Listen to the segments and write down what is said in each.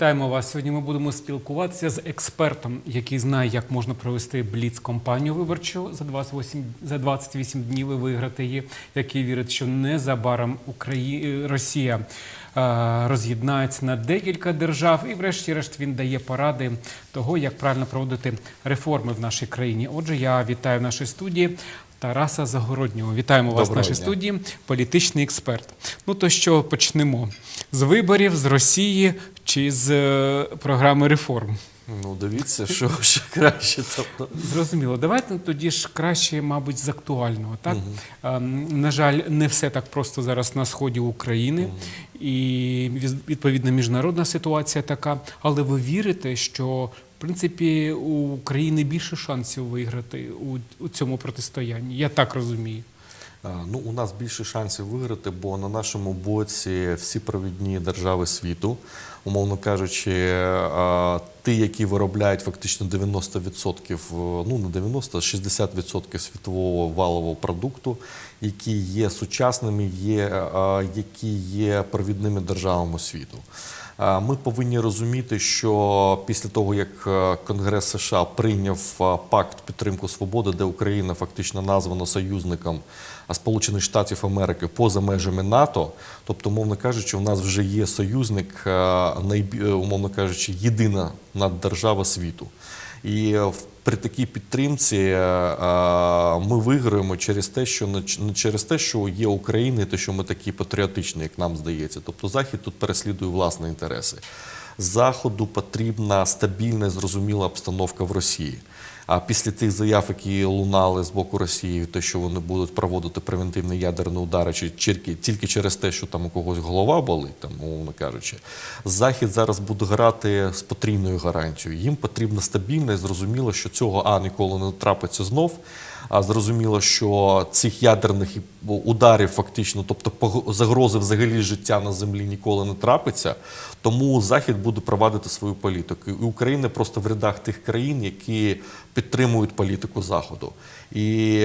Вітаємо вас. Сьогодні ми будемо спілкуватися з експертом, який знає, як можна провести бліц-компанію виборчу за 28, за 28 днів і виграти її, який вірить, що незабаром Украї... Росія е, роз'єднається на декілька держав, і, врешті-решт, він дає поради того, як правильно проводити реформи в нашій країні. Отже, я вітаю в нашій студії. Тараса Загороднього. Вітаємо вас в нашій дня. студії. Політичний експерт. Ну то що почнемо? З виборів, з Росії чи з е, програми реформ? Ну, дивіться, що ще краще. Тобто. Зрозуміло. Давайте тоді ж краще, мабуть, з актуального. Так Ем, на жаль, не все так просто зараз на сході України, і віз- відповідно міжнародна ситуація така. Але ви вірите, що в принципі у України більше шансів виграти у, у цьому протистоянні? Я так розумію. А, Ну, у нас більше шансів виграти, бо на нашому боці всі провідні держави світу, умовно кажучи, ті, які виробляють фактично 90%, е, ну не 90, а 60% світового валового продукту, які є сучасними, є, які є провідними державами світу. А, Ми повинні розуміти, що після того, як е, Конгрес США прийняв е, пакт підтримку свободи, де Україна фактично названа союзником Сполучених Штатів Америки поза межами НАТО, тобто, умовно кажучи, у нас вже є союзник, е, е, умовно кажучи, єдина наддержава світу. І е, в- при такій підтримці е, е, ми виграємо через те, що не через те, що є Україна, і те, що ми такі патріотичні, як нам здається. Тобто Захід тут переслідує власні інтереси. Заходу потрібна стабільна і зрозуміла обстановка в Росії. А після тих заяв, які лунали з боку Росії, те, що вони будуть проводити превентивні ядерні удари, чи тільки, через те, що там у когось голова болить, там, умовно кажучи, Захід зараз буде грати з потрійною гарантією. Їм потрібна стабільна і зрозуміло, що цього а ніколи не трапиться знов. Зрозуміло, що цих ядерних ударів фактично, тобто загрози взагалі життя на землі ніколи не трапиться. Тому Захід буде провадити свою політику. І Україна просто в рядах тих країн, які підтримують політику Заходу. І,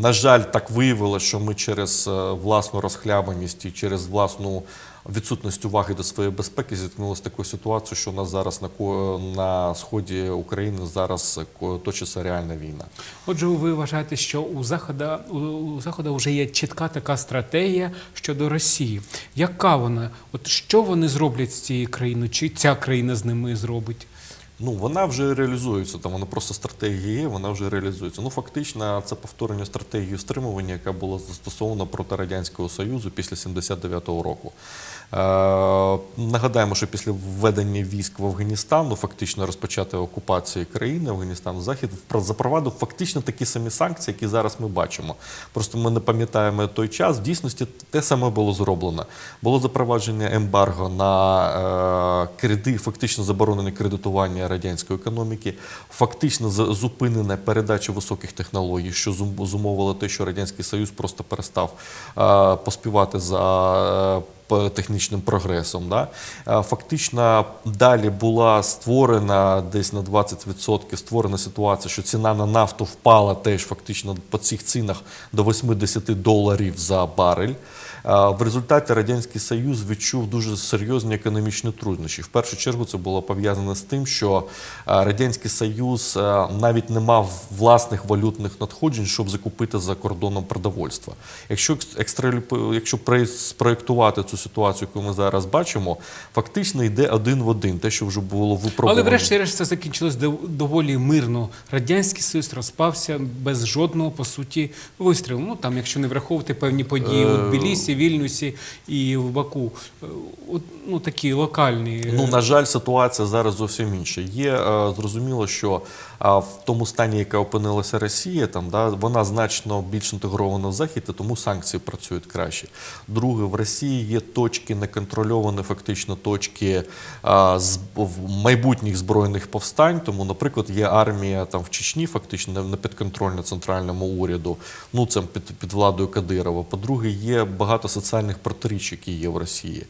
на жаль, так виявилося, що ми через е, власну розхлябаність і через власну відсутність уваги до своєї безпеки зіткнулася такою ситуацією, що у нас зараз на, на сході України зараз точиться реальна війна. Отже, ви вважаєте, що у Захода у, у Захода вже є чітка така стратегія щодо Росії. Яка вона? От що вони зроблять з цією країною? Чи ця країна з ними зробить? Ну, вона вже реалізується, там вона просто стратегія є, вона вже реалізується. Ну, фактично, це повторення стратегії стримування, яка була застосована проти Радянського Союзу після 79-го року. Е, нагадаємо, що після введення військ в Афганістан, ну, фактично розпочати окупацію країни Афганістан, Захід запровадив фактично такі самі санкції, які зараз ми бачимо. Просто ми не пам'ятаємо той час. В дійсності те саме було зроблено. Було запровадження ембарго на е, кредит, фактично заборонене кредитування радянської економіки, фактично зупинена передача високих технологій, що зум- зумовило те, що радянський союз просто перестав поспівати за. е, технічним прогресом. Да? Фактично далі була створена десь на 20% створена ситуація, що ціна на нафту впала теж фактично по цих цінах до 80 доларів за барель. Е, В результаті Радянський Союз відчув дуже серйозні економічні труднощі. В першу чергу це було пов'язане з тим, що е, Радянський Союз е, навіть не мав власних валютних надходжень, щоб закупити за кордоном продовольства. Якщо екс- якщо проє- спроєктувати цю ситуацію, яку ми зараз бачимо, фактично йде один в один, те, що вже було випробовано. Але врешті-решт це закінчилось доволі мирно. Радянський Союз розпався без жодного по суті вистрілу. Ну там, якщо не враховувати певні події у Тбілісі, Вільнюсі і в Баку, Е, от, ну такі локальні. Ну, на жаль, ситуація зараз зовсім інша. Є е, зрозуміло, що е, в тому стані, яка опинилася Росія, там да вона значно більш інтегрована в захід, і тому санкції працюють краще. Друге, в Росії є точки неконтрольовані, фактично точки е, з в майбутніх збройних повстань. Тому, наприклад, є армія там в Чечні, фактично не підконтрольна центральному уряду. Ну це під, під владою Кадирова. По-друге, є багато соціальних протиріч, які є в Росії.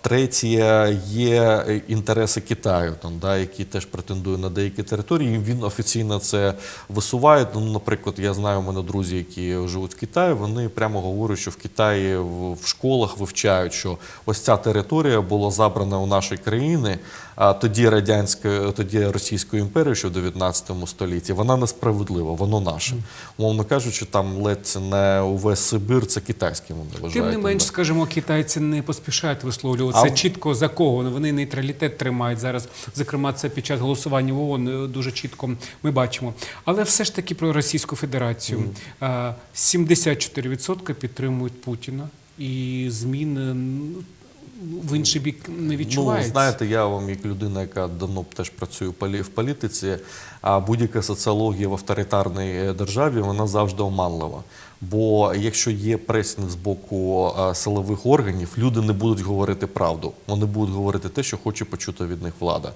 Третє є інтереси Китаю, там, да, який теж претендує на деякі території. Він офіційно це висуває. Ну, наприклад, я знаю, у мене друзі, які живуть в Китаї, вони прямо говорять, що в Китаї в, школах вивчають, що ось ця територія була забрана у нашої країни, тоді радянської, тоді Російської імперії, що в 19 столітті, вона несправедлива, воно наше. Умовно кажучи, там ледь не увесь Сибир це китайський вони вважають. Тим не менш, скажімо, китайці не поспішають висловлювати А чітко за кого. Вони нейтралітет тримають зараз. Зокрема, це під час голосування в ООН е, дуже чітко ми бачимо. Але все ж таки про Російську Федерацію. Е, 74% підтримують Путіна, і змін е, ну, в інший бік не Ну, знаєте, я вам як людина, яка давно теж працює в політиці, а будь-яка соціологія в авторитарній е, державі вона завжди оманлива. Бо якщо є пресінг з боку е, силових органів, люди не будуть говорити правду. Вони будуть говорити те, що хоче почути від них влада.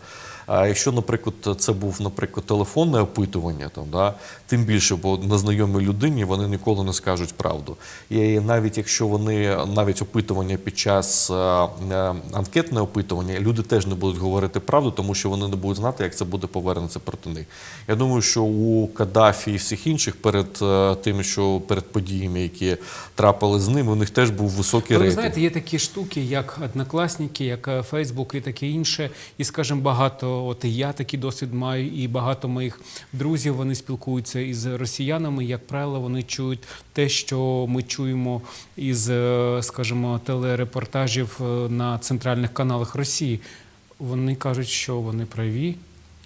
А якщо, наприклад, це був, наприклад, телефонне опитування, там да тим більше, бо незнайомій людині вони ніколи не скажуть правду. І навіть якщо вони навіть опитування під час е, е, анкетне опитування, люди теж не будуть говорити правду, тому що вони не будуть знати, як це буде повернеться проти них. Я думаю, що у Каддафі і всіх інших перед е, тим, що перед подіями, які трапили з ними, у них теж був високий Але ви знаєте, є такі штуки, як однокласники, як Фейсбук і таке інше. І, скажімо, багато, от я такий досвід маю, і багато моїх друзів вони спілкуються із росіянами. Як правило, вони чують те, що ми чуємо із, е, скажімо, телерепортажів е, на центральних каналах Росії. Вони кажуть, що вони праві.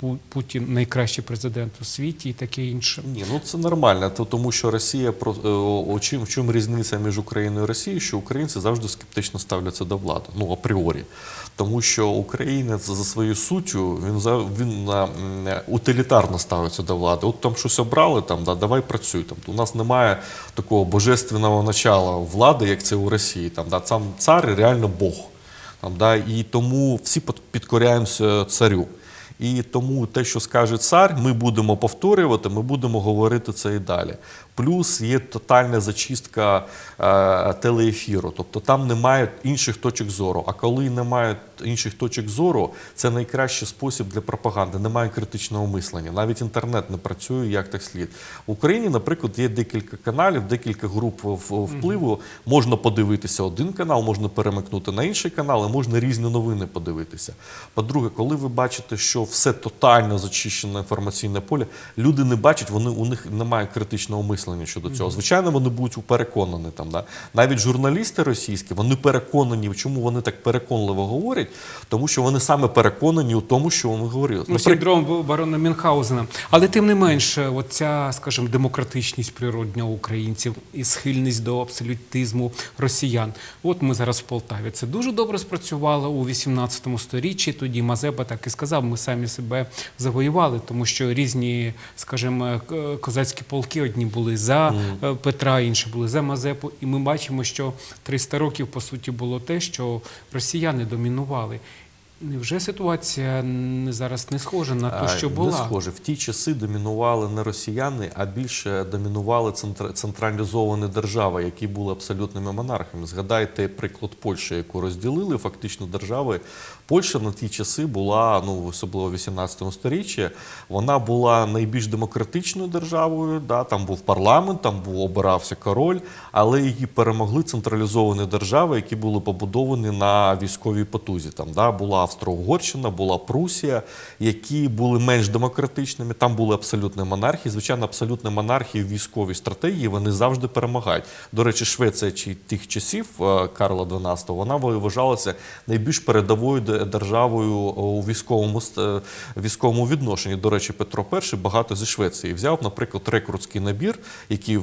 Пу- Путін найкращий президент у світі і таке інше. Ні, ну це нормально, то тому що Росія про е, о, чим в чому різниця між Україною і Росією, що українці завжди скептично ставляться до влади, ну апріорі. Тому що українець за своєю суттю він за він м, утилітарно ставиться до влади. От там щось обрали, там да, давай працюй. Там у нас немає такого божественного начала влади, як це у Росії. Там да сам цар реально Бог. Там да і тому всі під- підкоряємося царю. І тому те, що скаже цар, ми будемо повторювати, ми будемо говорити це і далі. Плюс є тотальна зачистка е, телеефіру, тобто там немає інших точок зору. А коли немає інших точок зору, це найкращий спосіб для пропаганди. Немає критичного мислення. Навіть інтернет не працює як так слід. В Україні, наприклад, є декілька каналів, декілька груп впливу. Можна подивитися один канал, можна перемикнути на інший канал, і можна різні новини подивитися. По-друге, коли ви бачите, що все тотально зачищене інформаційне поле, люди не бачать, вони у них немає критичного мислення щодо цього. Звичайно, вони будуть переконані там. Да? Навіть журналісти російські вони переконані, чому вони так переконливо говорять, тому що вони саме переконані у тому, що вони говорять. Ну, синдром барона Мюнхгаузена. Але тим не менше, оця, скажімо, демократичність природня українців і схильність до абсолютизму росіян. От ми зараз в Полтаві. Це дуже добре спрацювало у 18 сторіччі. Тоді Мазепа так і сказав: ми самі себе завоювали, тому що різні, скажімо, козацькі полки одні були за е, Петра, інші були за Мазепу. І ми бачимо, що 300 років по суті було те, що росіяни домінували. Невже ситуація зараз не схожа на ту, що була? Не схоже. В ті часи домінували не росіяни, а більше домінували центр- централізовані держави, які були абсолютними монархами. Згадайте приклад Польщі, яку розділили фактично держави. Польща на ті часи була, ну особливо в 18 сторіччі, вона була найбільш демократичною державою. Да, там був парламент, там був обирався король, але її перемогли централізовані держави, які були побудовані на військовій потузі. Там да, була Австро-Угорщина, була Прусія, які були менш демократичними. Там були абсолютні монархії. Звичайно, абсолютні монархії в військовій стратегії вони завжди перемагають. До речі, Швеція чи тих часів е, Карла XII, вона вважалася найбільш передовою державою у військовому е, військовому відношенні. До речі, Петро І багато зі Швеції взяв, наприклад, рекрутський набір, який е,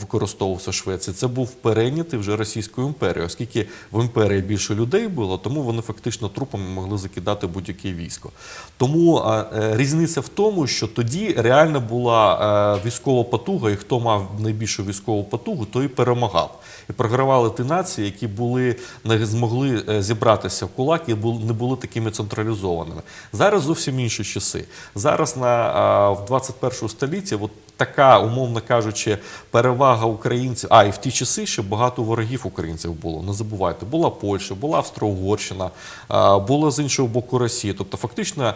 використовувався в Швеції. Це був перейнятий вже Російською імперією, оскільки в імперії більше людей було, тому вони фактично трупами могли закидати будь-яке військо. Тому е, різниця в тому, що тоді реально була військова потуга, і хто мав найбільшу військову потугу, той і перемагав. І програвали ті нації, які були не змогли зібратися в кулак і були, не були такими централізованими. Зараз зовсім інші часи. Зараз на в 21 столітті, от така, умовно кажучи, перевага українців. А і в ті часи ще багато ворогів українців було. Не забувайте, була Польща, була Австро-Угорщина, була з іншого боку Росія. Тобто, фактично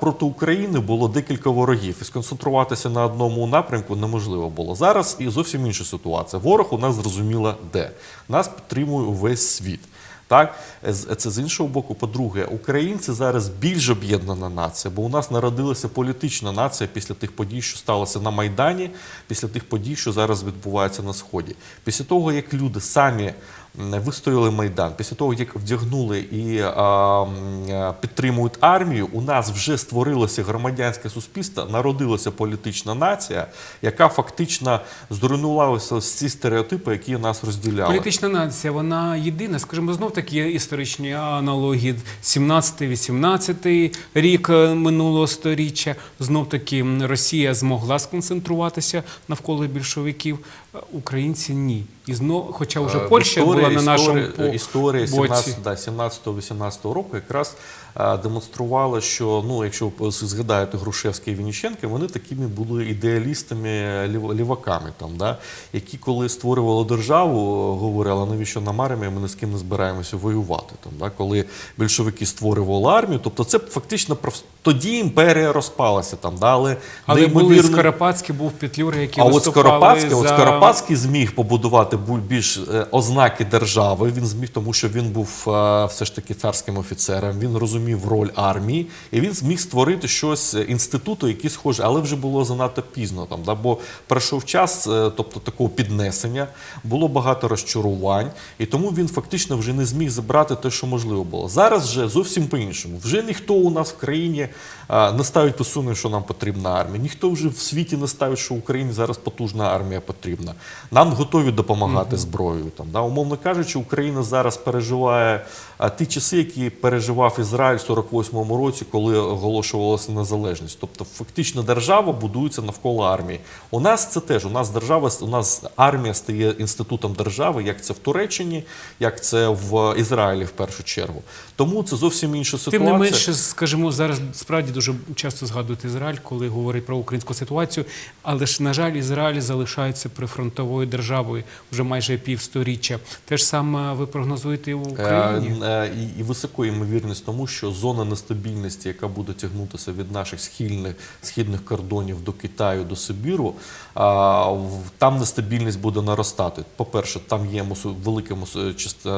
проти України було декілька ворогів, і сконцентруватися на одному напрямку неможливо було. Зараз і зовсім інша ситуація. Ворог у нас зрозуміло де. Нас підтримує увесь світ. Так, це з іншого боку. По-друге, українці зараз більш об'єднана нація, бо у нас народилася політична нація після тих подій, що сталося на Майдані, після тих подій, що зараз відбуваються на сході. Після того, як люди самі вистояли майдан, після того, як вдягнули і а, підтримують армію, у нас вже створилося громадянське суспільство, народилася політична нація, яка фактично зруйнувалася з ці стереотипи, які нас розділяли. Політична нація, вона єдина. Скажімо, знов такі є історичні аналогії. 17-18 рік е, минулого сторіччя. Знов таки Росія змогла сконцентруватися навколо більшовиків. е, Українці ні. І знов, хоча вже Е, Польща історія- була на нашому історія, по- історія боці. 17, да, 17-18 року якраз демонструвала, що ну, якщо згадаєте Грушевський і Вінниченка, вони такими були ідеалістами, ліваками, там, да, які коли створювали державу, говорили, навіщо нам армія, ми не з ким не збираємося воювати. Там, да, коли більшовики створювали армію, тобто це фактично тоді імперія розпалася. Там, да, але Але були Скоропадський, був Петлюра, які а от Скоропадський, за... от Скоропадський зміг побудувати бу- більш е, ознаки держави. Він зміг, тому що він був е, все ж таки царським офіцером. Він розумів роль армії, і він зміг створити щось е, інституту, який схоже, але вже було занадто пізно. Там да, бо пройшов час, тобто такого піднесення, було багато розчарувань, і тому він фактично вже не зміг забрати те, що можливо було. Зараз вже зовсім по-іншому. Вже ніхто у нас в країні не ставить писуни, що нам потрібна армія. Ніхто вже в світі не ставить, що Україні зараз потужна армія потрібна. Нам готові допомагати зброєю. Там, да? Умовно кажучи, Україна зараз переживає а, ті часи, які переживав Ізраїль в 48-му році, коли оголошувалася незалежність. Тобто, фактично, держава будується навколо армії. У нас це теж у нас держава, у нас армія стає інститутом держави, як це в Туреччині, як це в Ізраїлі в першу чергу. Тому це зовсім інша ситуація. Тим не менше, скажімо, зараз справді дуже часто згадують Ізраїль, коли говорять про українську ситуацію. Але ж, на жаль, Ізраїль залишається прифронтовою державою вже майже півсторіччя. Те ж саме ви прогнозуєте і в Україні? Е, е, і, висока ймовірність тому, що зона нестабільності, яка буде тягнутися від наших східних, східних кордонів до Китаю, до Сибіру, а, там нестабільність буде наростати. По-перше, там є велика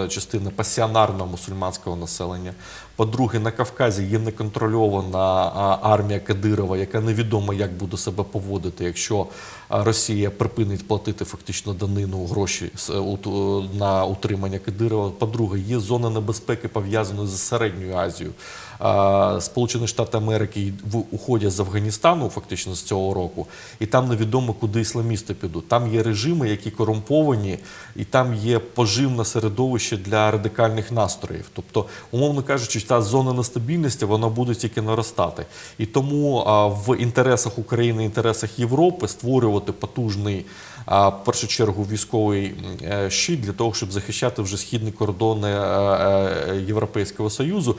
частина пасіонарного мусульманського населення. По-друге, на Кавказі є неконтрольована армія Кадирова, яка невідомо як буде себе поводити, якщо Росія припинить платити фактично данину гроші на утримання Кадирова. По-друге, є зона небезпеки пов'язана з Середньою Азією. Сполучені Штати Америки уходять з Афганістану фактично з цього року, і там невідомо, куди ісламісти підуть. Там є режими, які корумповані, і там є поживне середовище для радикальних настроїв. Тобто, умовно кажучи, та зона нестабільності вона буде тільки наростати. І тому в інтересах України, інтересах Європи створювати потужний. В першу чергу військовий е, щит для того, щоб захищати вже східні кордони е, е, Європейського Союзу,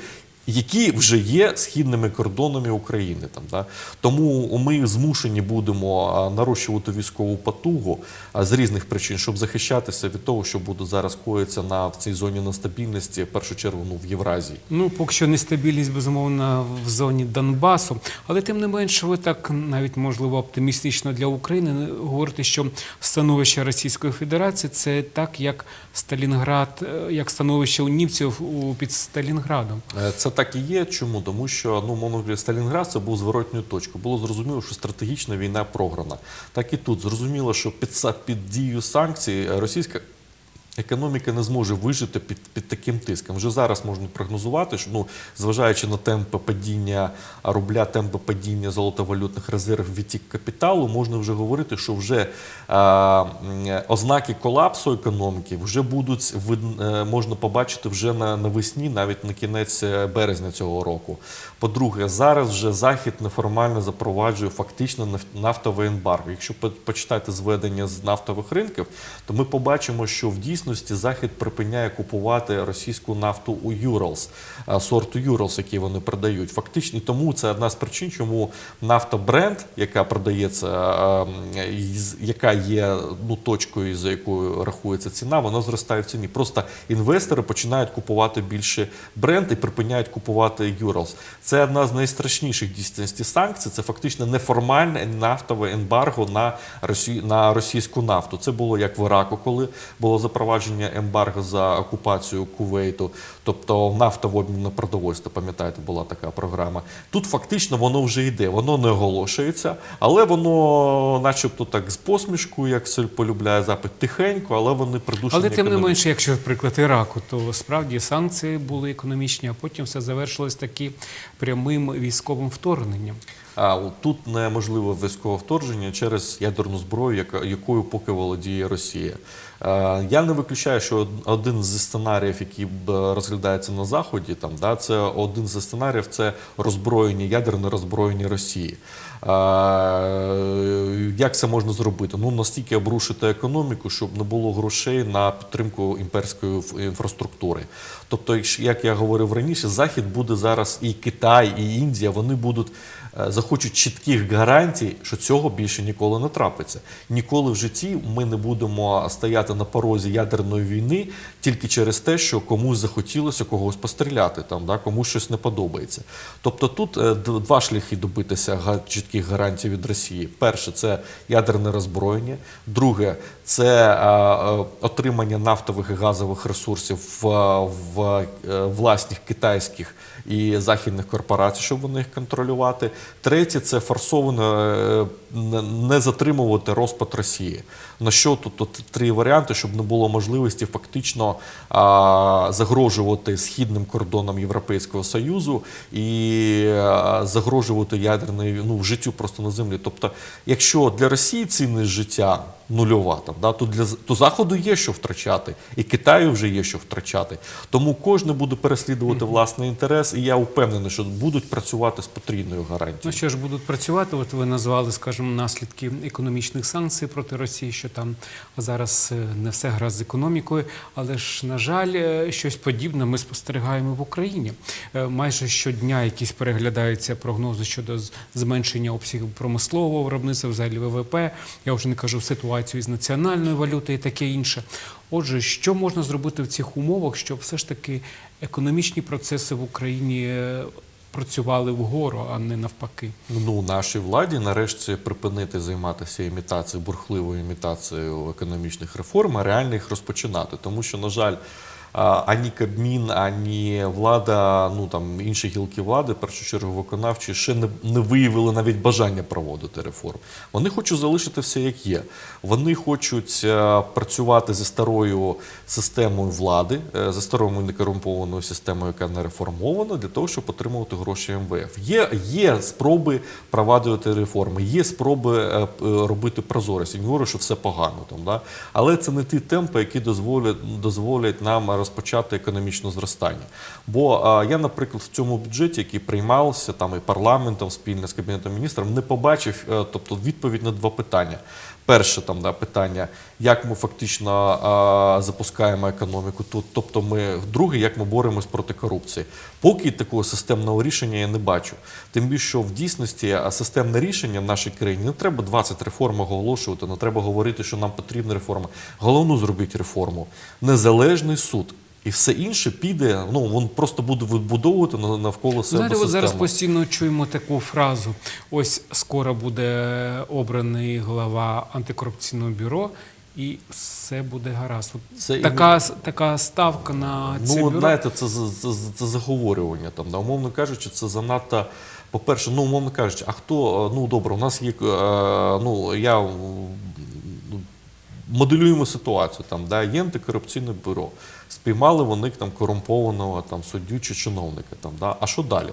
які вже є східними кордонами України. Там, да? Тому ми змушені будемо нарощувати військову потугу з різних причин, щоб захищатися від того, що буде зараз коїться на в цій зоні нестабільності, в першу чергу ну, в Євразії. Ну, поки що нестабільність, безумовно, в зоні Донбасу. Але тим не менше, ви так навіть можливо оптимістично для України говорите, що становище Російської Федерації це так, як Сталінград, е, як становище у німців під Сталінградом. Е, Це так і є. Чому? Тому що ну, мовно говоря, Сталінград це був зворотньою точкою. Було зрозуміло, що стратегічна війна програна. Так і тут зрозуміло, що під, під дією санкцій е, російська. Економіка не зможе вижити під, під таким тиском. Вже зараз можна прогнозувати, що ну, зважаючи на темпи падіння рубля, темпи падіння золотовалютних резервів, відтік капіталу, можна вже говорити, що вже е, ознаки колапсу економіки вже будуть вид- е, можна побачити вже на навесні, навіть на кінець е, березня цього року. По-друге, зараз вже захід неформально запроваджує фактично наф- нафтове ембарго. Якщо почитати зведення з нафтових ринків, то ми побачимо, що в дійсності дійсності Захід припиняє купувати російську нафту у Юралс, е, сорту Юралс, який вони продають. Фактично, тому це одна з причин, чому нафта бренд, яка продається, е, яка є ну, точкою, за якою рахується ціна, вона зростає в ціні. Просто інвестори починають купувати більше бренд і припиняють купувати Юралс. Це одна з найстрашніших дійсності санкцій. Це фактично неформальне нафтове ембарго на російську нафту. Це було як в Іраку, коли було запровадження ембарго за окупацію Кувейту, тобто нафта в обмін на продовольство. Пам'ятаєте, була така програма. Тут фактично воно вже йде, воно не оголошується, але воно, начебто, так з посмішкою, як полюбляє запит, тихенько, але вони придушені. Але тим не менше, якщо приклад Іраку, то справді санкції були економічні, а потім все завершилось таки прямим військовим вторгненням. А тут неможливе військове вторгнення через ядерну зброю, якою поки володіє Росія. Е, Я не виключаю, що один зі сценаріїв, який розглядається на заході, там да, це один зі сценаріїв це роззброєння, ядерне роззброєння Росії. Е, Як це можна зробити? Ну настільки обрушити економіку, щоб не було грошей на підтримку імперської інфраструктури. Тобто, як я говорив раніше, захід буде зараз і Китай, і Індія, вони будуть е, захочуть чітких гарантій, що цього більше ніколи не трапиться. Ніколи в житті ми не будемо стояти на порозі ядерної війни тільки через те, що комусь захотілося когось постріляти, там да комусь щось не подобається. Тобто тут е, два шляхи добитися чітких гарантій від Росії. Перше це ядерне роззброєння. Друге це е, е, отримання нафтових і газових ресурсів в, е, власних китайських і західних корпорацій, щоб вони їх контролювати. Третє це форсовано е, не- не затримувати розпад Росії. На що тут, тут три варіанти, щоб не було можливості фактично а, загрожувати східним кордонам Європейського Союзу і а, загрожувати ядерною ну, життю просто на землі. Тобто, якщо для Росії цінність життя нульова, там, да, то для то Заходу є що втрачати, і Китаю вже є що втрачати. Тому кожен буде переслідувати власний інтерес, і я впевнений, що будуть працювати з потрійною гарантією. Ну що ж будуть працювати? От ви назвали, скажімо, наслідки економічних санкцій проти Росії, що там зараз е, не все гаразд з економікою. Але ж, на жаль, е, щось подібне ми спостерігаємо в Україні. Е, Майже щодня якісь переглядаються прогнози щодо зменшення обсягів промислового виробництва, взагалі ВВП. Я вже не кажу ситуацію з національною валютою і таке інше. Отже, що можна зробити в цих умовах, щоб все ж таки економічні процеси в Україні працювали вгору, а не навпаки. Ну, нашій владі нарешті припинити займатися імітацією, бурхливою імітацією економічних реформ, а реально їх розпочинати. Тому що, на жаль, ані Кабмін, ані влада, ну там інші гілки влади, першу чергу виконавчі, ще не, не виявили навіть бажання проводити реформ. Вони хочуть залишити все як є. Вони хочуть е, працювати зі старою системою влади, е, зі старою некорумпованою системою, яка не реформована, для того, щоб отримувати гроші МВФ. Є, є спроби провадити реформи, є спроби е, робити прозорість. Я не говорю, що все погано там, да? але це не ті темпи, які дозволять, дозволять нам розпочати економічне зростання. Бо е, я, наприклад, в цьому бюджеті, який приймався там і парламентом спільно з кабінетом міністрів, не побачив е, тобто, відповідь на два питання. Перше там да, питання, як ми фактично а, запускаємо економіку. Тут, тобто, ми друге, як ми боремось проти корупції. Поки такого системного рішення я не бачу. Тим більше, що в дійсності системне рішення в нашій країні не треба 20 реформ оголошувати, не треба говорити, що нам потрібна реформа. Головну зробіть реформу. Незалежний суд. І все інше піде, ну він просто буде відбудовувати на- навколо себе Знаєте, от зараз постійно чуємо таку фразу: ось скоро буде обраний глава антикорупційного бюро, і все буде гаразд. Це і така, така ставка на це Ну, бюро. знаєте, це, це, це, це заговорювання там. Да. Умовно кажучи, це занадто. По-перше, ну, умовно кажучи, а хто, е, ну добре, у нас є, е, ну, я моделюємо ситуацію, там, да, є антикорупційне бюро, спіймали вони там корумпованого там, суддю чи чиновника. Там, да. А що далі?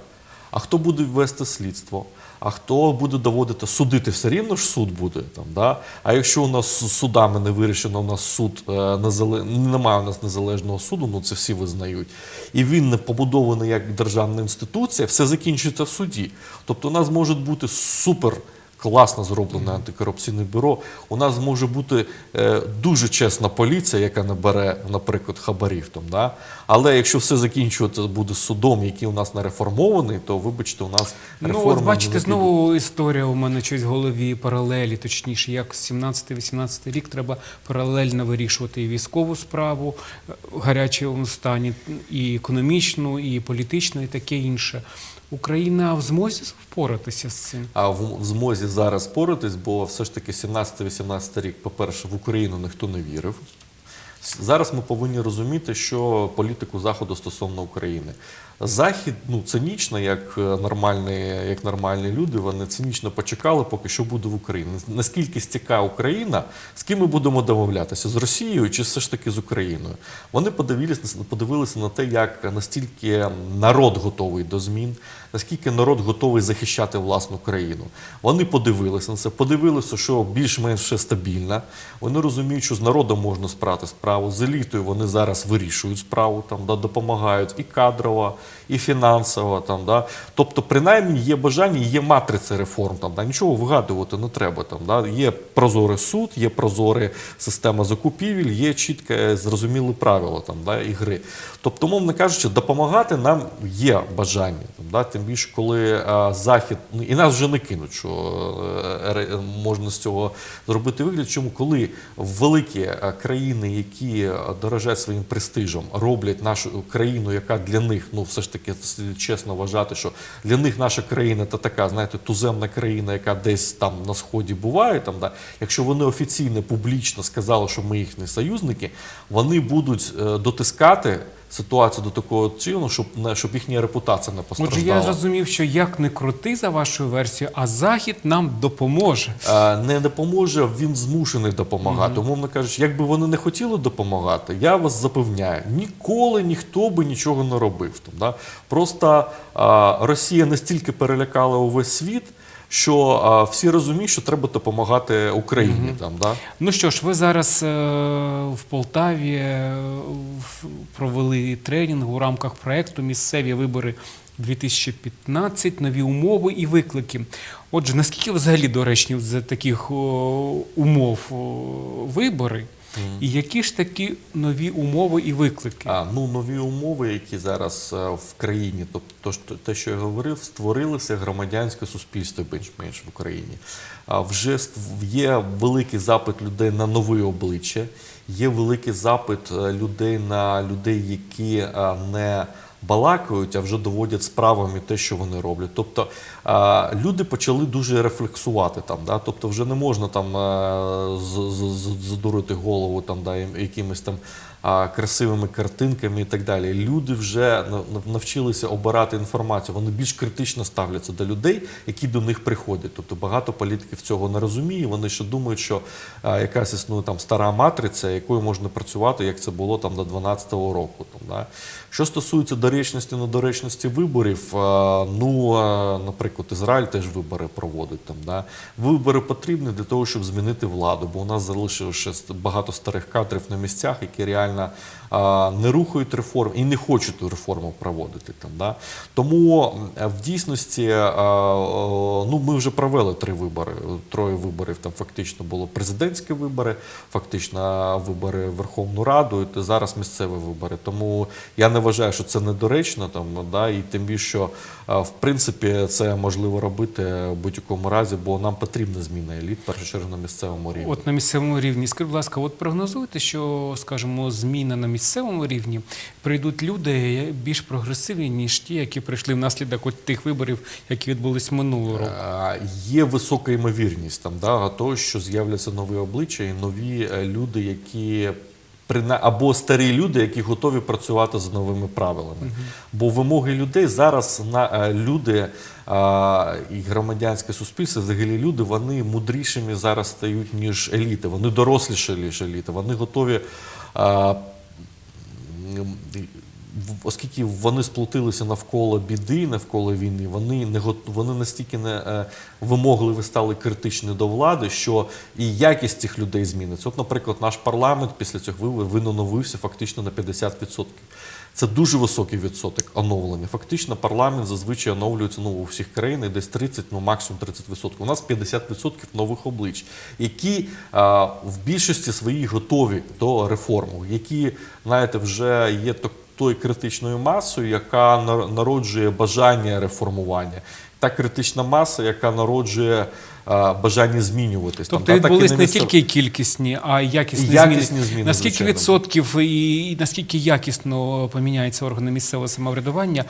А хто буде вести слідство? А хто буде доводити судити? Все рівно ж суд буде там. Да? А якщо у нас судами не вирішено, у нас суд е, незале... немає у нас незалежного суду, ну це всі визнають. І він не побудований як державна інституція, все закінчується в суді. Тобто у нас можуть бути супер класно зроблене антикорупційне бюро. У нас може бути е, дуже чесна поліція, яка не бере, наприклад, хабарів. Там, да? Але якщо все закінчувати буде судом, який у нас не реформований, то вибачте, у нас Ну, реформи от бачите, не знову історія у мене щось в голові, паралелі, точніше, як 17-18 рік треба паралельно вирішувати і військову справу е, в гарячому стані, і економічну, і політичну, і таке інше. Україна в змозі впоратися з цим. А в, в змозі зараз впоратись, бо все ж таки 17-18 рік, по-перше, в Україну ніхто не вірив. Зараз ми повинні розуміти, що політику Заходу стосовно України. Захід ну цинічно, як е, нормальні, як нормальні люди, вони цинічно почекали, поки що буде в Україні. Наскільки стіка Україна, з ким ми будемо домовлятися? З Росією чи все ж таки з Україною? Вони подивилися, подивилися на те, як настільки народ готовий до змін, наскільки народ готовий захищати власну країну. Вони подивилися на це, подивилися, що більш-менш все стабільно. Вони розуміють, що з народом можна справити справу, з елітою вони зараз вирішують справу, там, да, допомагають і кадрово, і фінансово. Там, да. Тобто, принаймні, є бажання, є матриця реформ. Там, да. Нічого вигадувати не треба. Там, да. Є прозорий суд, є прозора система закупівель, є чітке зрозумілі правила там, да, ігри. Тобто, мовно кажучи, допомагати нам є бажання. Там, да. Тим більше, коли а, Захід, ну, і нас вже не кинуть, що е, можна з цього зробити вигляд. Чому коли великі е, країни, які е, дорожать своїм престижем, роблять нашу країну, яка для них, ну все ж таки с- чесно вважати, що для них наша країна та така, знаєте, туземна країна, яка десь там на сході буває. Там, да, якщо вони офіційно публічно сказали, що ми їхні союзники, вони будуть е, дотискати. Ситуацію до такого чину, щоб не щоб їхня репутація не Отже, я зрозумів, що як не крути за вашою версією, а Захід нам допоможе. Е, не допоможе, він змушений допомагати. Умовно кажучи, якби вони не хотіли допомагати, я вас запевняю, ніколи ніхто би нічого не робив. Там, да? Просто е, Росія настільки перелякала увесь світ, що е, всі розуміють, що треба допомагати Україні. Там, да? Ну що ж, ви зараз е, в Полтаві е, провели тренінг у рамках проекту Місцеві вибори 2015, нові умови і виклики. Отже, наскільки взагалі доречні з таких о, умов о, вибори, і які ж такі нові умови і виклики? А, ну, нові умови, які зараз а, в країні, тобто те, що я говорив, створилося громадянське суспільство більш-менш в Україні. А вже є великий запит людей на нові обличчя, є великий запит е, людей на людей, які а, не балакають, а вже доводять справами те, що вони роблять. Тобто а, люди почали дуже рефлексувати там. Да? Тобто, вже не можна там е, задурити голову там, да, якимись там красивими картинками і так далі. Люди вже на- на- навчилися обирати інформацію. Вони більш критично ставляться до людей, які до них приходять. Тобто багато політиків цього не розуміє. Вони ще думають, що якась існує там стара матриця, якою можна працювати, як це було там до 12-го року. Там, да? Що стосується доречності, недоречності виборів, ну, наприклад, Ізраїль теж вибори проводить. Там, да? Вибори потрібні для того, щоб змінити владу, бо у нас залишилося багато старих кадрів на місцях, які реально а, не рухають реформ і не хочуть реформу проводити. Там, да? Тому в дійсності ну, ми вже провели три вибори, троє виборів. Там фактично було президентські вибори, фактично вибори в Верховну Раду, і зараз місцеві вибори. Тому я не вважаю, що це недоречно, там, да, і тим більше, що в принципі це можливо робити в будь-якому разі, бо нам потрібна зміна еліт, першу чергу на місцевому рівні. От на місцевому рівні. Скажіть, будь ласка, от прогнозуєте, що, скажімо, зміна на місцевому рівні прийдуть люди більш прогресивні, ніж ті, які прийшли внаслідок от тих виборів, які відбулись минулого року. Є висока ймовірність там, да, того, що з'являться нові обличчя і нові е, люди, які або старі люди, які готові працювати з новими правилами. Бо вимоги людей зараз на е, люди а, і громадянське суспільство, взагалі люди, вони мудрішими зараз стають ніж еліти. Вони доросліші ніж еліти. Вони готові. а, в- оскільки вони сплотилися навколо біди, навколо війни, вони не вони настільки не е, вимогливі стали критичні до влади, що і якість цих людей зміниться. От, наприклад, наш парламент після цього він фактично на 50%. Це дуже високий відсоток оновлення. Фактично, парламент зазвичай оновлюється ну, у всіх країнах десь 30, ну максимум 30%. У нас 50% нових облич, які а, в більшості своїй готові до реформи, які, знаєте, вже є то- тою критичною масою, яка нар- народжує бажання реформування. Та критична маса, яка народжує бажання змінюватись. Там, Тобто та, відбулись на не тільки кількісні, а й якісні, якісні зміни, Наскільки звичайно. відсотків і і наскільки якісно поміняються органи місцевого самоврядування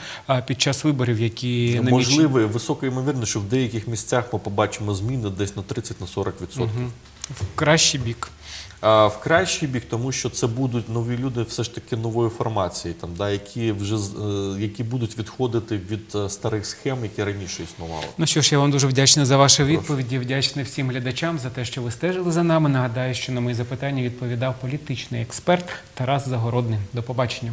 під час виборів, які? Можливо, високо ймовірно, що в деяких місцях ми побачимо зміни десь на 30-40%. в кращий бік? В кращий бік, тому що це будуть нові люди, все ж таки нової формації, там, да, які вже е, які будуть відходити від е, старих схем, які раніше існували. Ну що ж, я вам дуже вдячний за ваші відповіді. Вдячний всім глядачам за те, що ви стежили за нами. Нагадаю, що на мої запитання відповідав політичний експерт Тарас Загородний. До побачення.